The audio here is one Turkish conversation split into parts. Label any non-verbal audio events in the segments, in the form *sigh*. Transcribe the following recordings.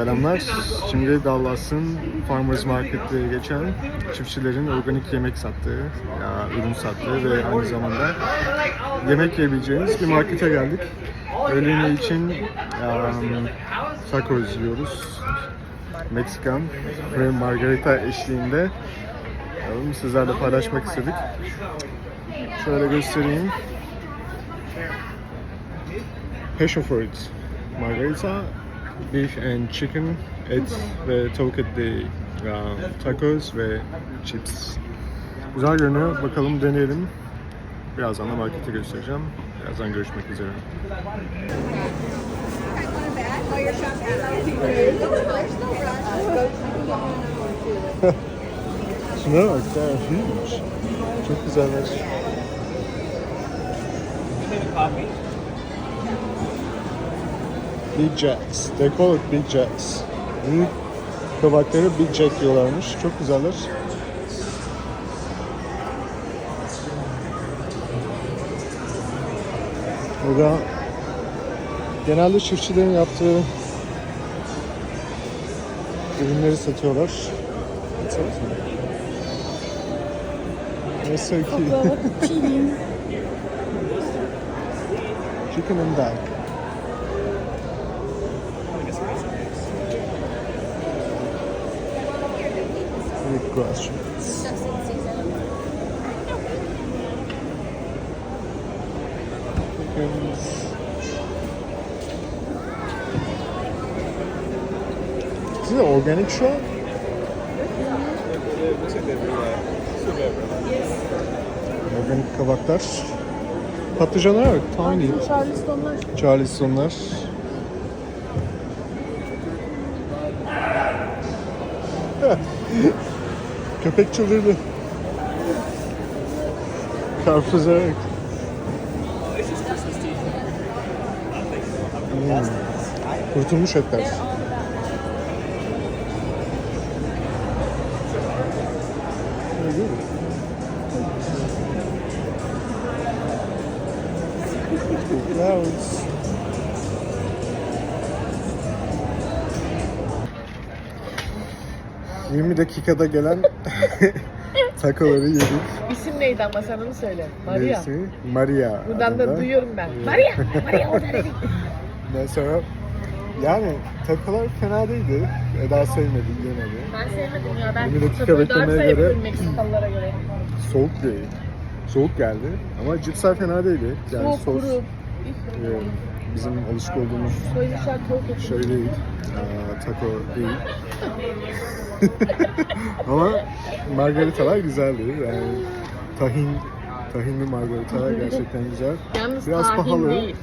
Selamlar. Şimdi Dallas'ın Farmers Market'te geçen çiftçilerin organik yemek sattığı, ya ürün sattığı ve aynı zamanda yemek yiyebileceğiniz bir markete geldik. Öğle yemeği için um, tacos yiyoruz. Meksikan ve margarita eşliğinde um, sizlerle paylaşmak istedik. Şöyle göstereyim. Passion fruit, margarita, beef and chicken, et ve tavuk etli um, tacos ve chips. Güzel görünüyor. Bakalım deneyelim. Birazdan da markete göstereceğim. Birazdan görüşmek üzere. *laughs* Şuna bak ya, huge. Çok güzeller. Big Jacks. They call it Big Jacks. Büyük kabakları Big Jack diyorlarmış. Çok güzeller. Burada genelde çiftçilerin yaptığı ürünleri satıyorlar. So cute. *laughs* Chicken and duck. Chickens. Is it organic şu an? Organik kabaklar. Patlıcanlar var. Tiny. Charlestonlar. Charlestonlar. Köpek çıldırdı. Karpuza bak. Hmm. Kurtulmuş mi? *laughs* Clouds. ...20 dakikada gelen *laughs* takoları yedik. İsim neydi ama sen onu söyle. Maria. Neyse, Maria. Buradan da adında. duyuyorum ben. Maria. Maria orada dedi. Ondan sonra yani takolar fena değildi. Eda sevmedi, yemedi. Ben sevmedim ya. Ben Bir dakika takoyu daha beklemeye göre- Meksikalılara göre. Soğuk değil. Soğuk geldi ama cipsler fena değildi. Yani Soğuk, sos kuru. e, bizim alışık olduğumuz şey değil. Aa, taco değil. *laughs* Ama margaritalar güzeldi. Yani tahin tahinli margaritalar gerçekten güzel. Yalnız Biraz tahin pahalı. değil.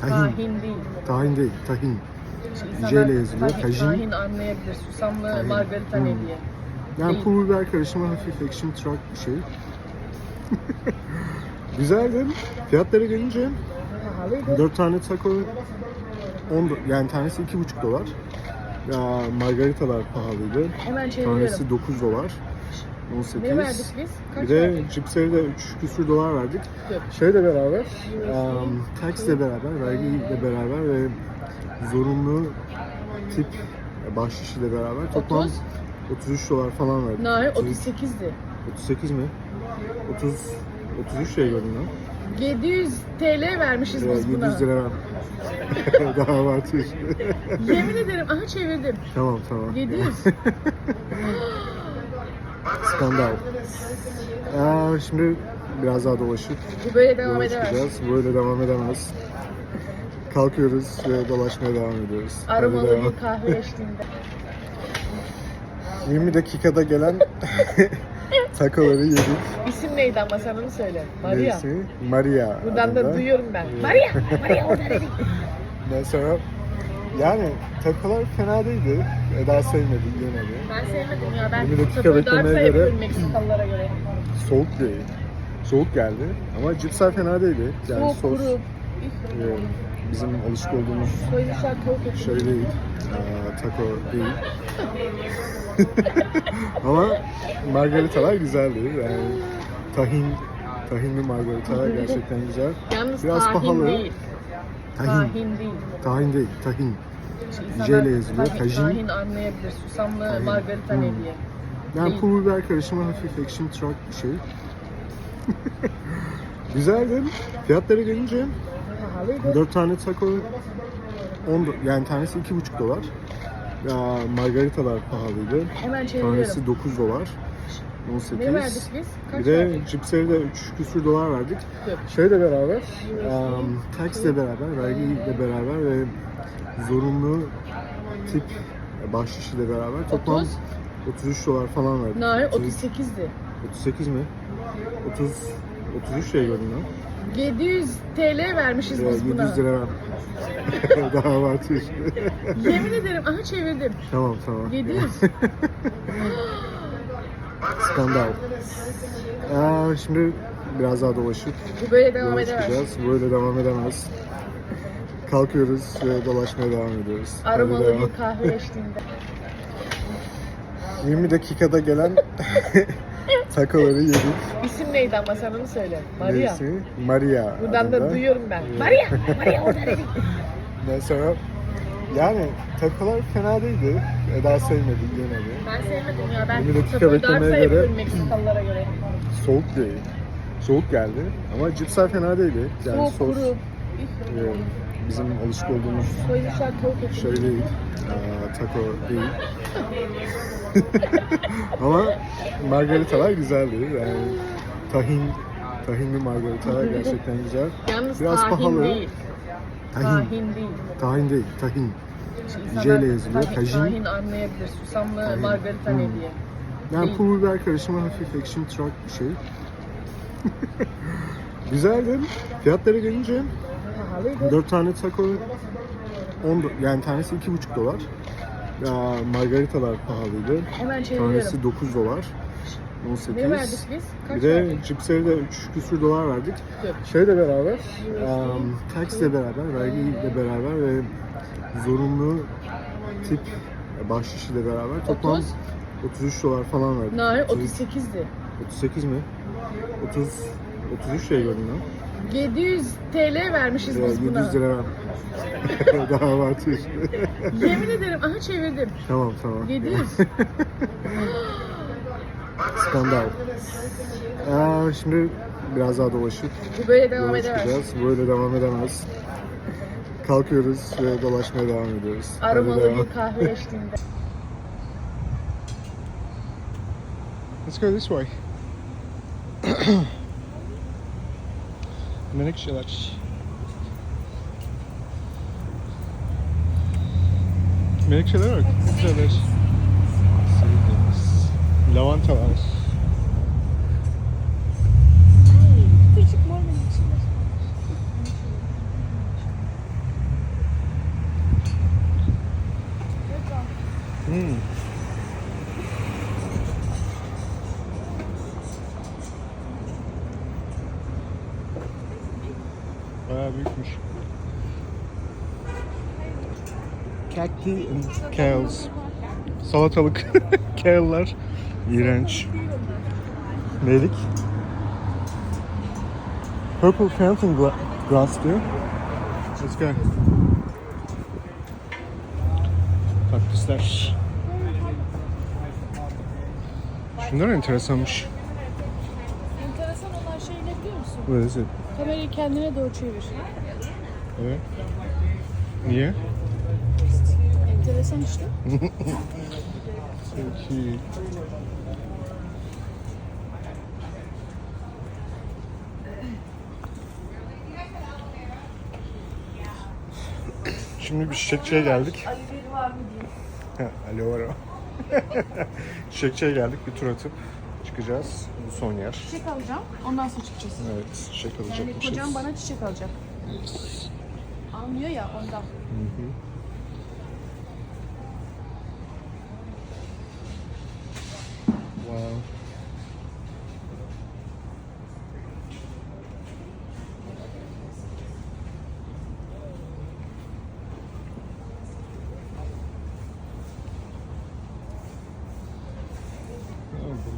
Tahin. Tahin değil. Tahin değil, tahin. J ile yazılıyor, Tahin, tajin. tahin anlayabilir. Susamlı Tahin. margarita Hmm. ne diye. Yani Değil. pul biber karışımı hafif action truck bir şey. *laughs* Güzeldi. Fiyatlara gelince. 4 tane taco 10 do- yani tanesi 2,5 dolar. Ya margaritalar pahalıydı. Hemen. Tanesi 9 dolar. 18. Ne verdik biz? Kaç Bir de verdik? cipsleri de 3 küsür dolar verdik. Yok. Şeyle beraber, um, taxle beraber, vergiyle beraber ve zorunlu tip bahşiş ile beraber toplam 30. 33 dolar falan verdik. Hayır 33 38'di. 38 mi? 30 33 şey gördüm lan. 700 TL vermişiz biz 700 buna. lira ver. *laughs* Daha var tüy. Yemin ederim. Aha çevirdim. tamam tamam. 700. *laughs* Skandal. Aa, şimdi biraz daha dolaşıp Bu böyle devam yola edemez. çıkacağız. Böyle devam edemez. Kalkıyoruz ve dolaşmaya devam ediyoruz. Hadi Aromalı devam. bir kahve eşliğinde. *laughs* 20 dakikada gelen *laughs* takoları yedik. İsim neydi ama sen onu söyle. Maria. Neyse, Maria. Buradan da adında. duyuyorum ben. Maria. Maria orada dedi. *laughs* Ondan sonra yani takolar fena değildi. Eda sevmedi, yemedi. Ben sevmedim ya. Ben 20 dakika beklemeye göre- Meksikalılara göre. Soğuk değil. Soğuk geldi ama cipsler fena değildi. Yani Soğuk, sos kuru. e, bizim alışık olduğumuz şey değil. Aa, taco değil. *laughs* ama margaritalar güzeldi. Yani tahin tahinli margaritalar gerçekten güzel. Yalnız Biraz tahin pahalı. değil. Tahin. Tahin değil. Tahin değil, tahin. J ile yazılıyor. tahin, Tajin. tahin anlayabilir. Susamlı Tahin. margarita Hmm. ne diye. Yani pul biber karışımı hafif ekşim truck bir şey. *laughs* Güzeldi. Fiyatlara gelince. 4 tane taco 10 do- yani tanesi 2,5 dolar. Ya margaritalar pahalıydı. Hemen çeviriyorum. Tanesi 9 dolar. 18. Ne verdik biz? Kaç Bir de verdik? cipsleri de 3 küsür dolar verdik. Yok. Şeyle beraber, um, taxle beraber, vergiyle beraber ve zorunlu tip bahşiş ile beraber toplam 30. 33 dolar falan verdik. 30 38'di. 38 mi? 30 33 şey gördüm lan. 700 TL vermişiz biz buna. 700 lira ver. *laughs* Daha abartıyor. Yemin ederim aha çevirdim. tamam tamam. 700. *laughs* Skandal. Aa, şimdi biraz daha dolaşıp Bu böyle devam yola edemez. çıkacağız. Böyle devam edemez. Kalkıyoruz ve dolaşmaya devam ediyoruz. Hadi Aromalı devam. bir kahve eşliğinde. 20 *laughs* dakikada gelen takoları yedik. İsim neydi ama sen onu söyle. Maria. Neyse, Maria. Buradan da adında. duyuyorum ben. Maria! Maria orada dedik. Ondan sonra yani takolar fena değildi. Eda sevmedi yemedi. Ben sevmedim ya. Ben 20 dakika beklemeye göre- Meksikalılara göre. Soğuk değil. Soğuk geldi ama cipsler fena değildi. Yani Soğuk, sos kuru. e, bizim alışık olduğumuz şey değil. Aa, taco değil. *laughs* ama margaritalar güzeldi. Yani tahin tahinli margaritalar gerçekten güzel. Yalnız Biraz tahin pahalı. değil. Tahin. Tahin değil. Tahin değil, tahin. J ile yazılıyor. tahin-. Tahin anlayabilir. Susamlı Tahin. margarita Hmm. ne diye. Yani Değil. pul biber karışımı hafif ekşim truck bir şey. *laughs* Güzeldi. Fiyatlara gelince. 4 tane taco 10 do- yani tanesi 2,5 dolar. Ya margaritalar pahalıydı. Hemen çeviriyorum. Tanesi 9 dolar. 18. Ne verdik biz? Kaç Bir de verdik? cipsleri de 3 küsür dolar verdik. Yok. Şeyle beraber, um, taxle beraber, vergiyle beraber ve zorunlu tip bahşiş ile beraber toplam 30. 33 dolar falan verdik. Nari 33 38'di. 38 mi? 30 33 şey gördüm lan. 700 TL vermişiz Ee, biz buna. 700 lira ver. *laughs* Daha abartıyor. Yemin ederim aha çevirdim. tamam tamam. 700. *laughs* Skandal. Aa, şimdi biraz daha dolaşıp Bu böyle devam yola edemez. çıkacağız. Böyle devam edemez. Kalkıyoruz ve dolaşmaya devam ediyoruz. Hadi Aromalı devam. bir kahve *laughs* eşliğinde. Let's go this way. *clears throat* Menekşeler. Menekşeler bak. Güzeller. Sevdiğimiz. Lavantalar. Küçük mor menekşeler. Hmm. Bayağı büyükmüş. Cacti and kales. Salatalık *laughs* kale'lar. İğrenç. Neydik? Purple fountain gla- grass diyor. Let's go. Kaktüsler. Şunlar enteresanmış. Enteresan olan şey ne biliyor musun? What is it? Kamerayı kendine doğru çevir. Evet. Niye? Enteresan işte. Peki. Şimdi bir çiçekçiye geldik. Ha, Alo var o. *laughs* Çiçekçiye geldik bir tur atıp çıkacağız. Bu son yer. Çiçek alacağım. Ondan sonra çıkacağız. Evet çiçek Yani alacakmışız. kocam bana çiçek alacak. Almıyor ya ondan. Wow. Oh,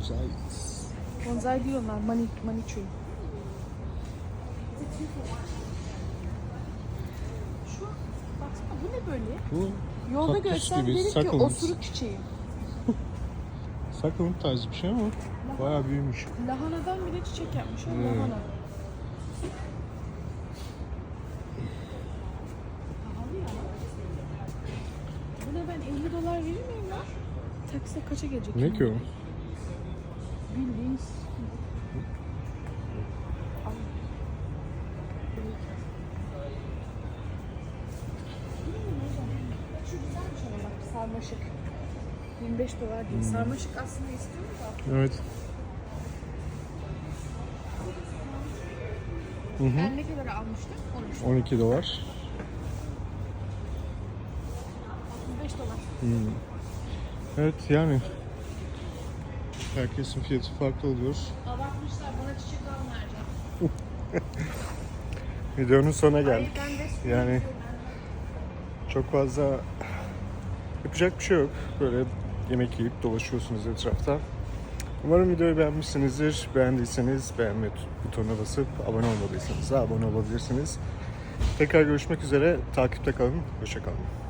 bonsais. Bonsai değil onlar. Mani, mani tree. Şu baksana bu ne böyle? Bu Yolda görsem derim ki osuruk çiçeği. Sakın tarzı bir şey ama bayağı büyümüş. Lahanadan bile çiçek yapmış. Hmm. lahana. Buna ben 50 dolar verir miyim lan? Takside kaça gelecek? Ne ki o? Bildiğin 25 dolar değil. Sarmaşık aslında istiyorum da. Evet. Hı hı. Ben ne kadar almıştım? 13. 12 dolar. 35 dolar. Evet yani herkesin fiyatı farklı oluyor. Abartmışlar bana çiçek almayacak. *laughs* Videonun sonuna geldik. su Yani çok fazla yapacak bir şey yok. Böyle yemek yiyip dolaşıyorsunuz etrafta. Umarım videoyu beğenmişsinizdir. Beğendiyseniz beğenme butonuna basıp abone olmadıysanız da abone olabilirsiniz. Tekrar görüşmek üzere. Takipte kalın. Hoşça kalın.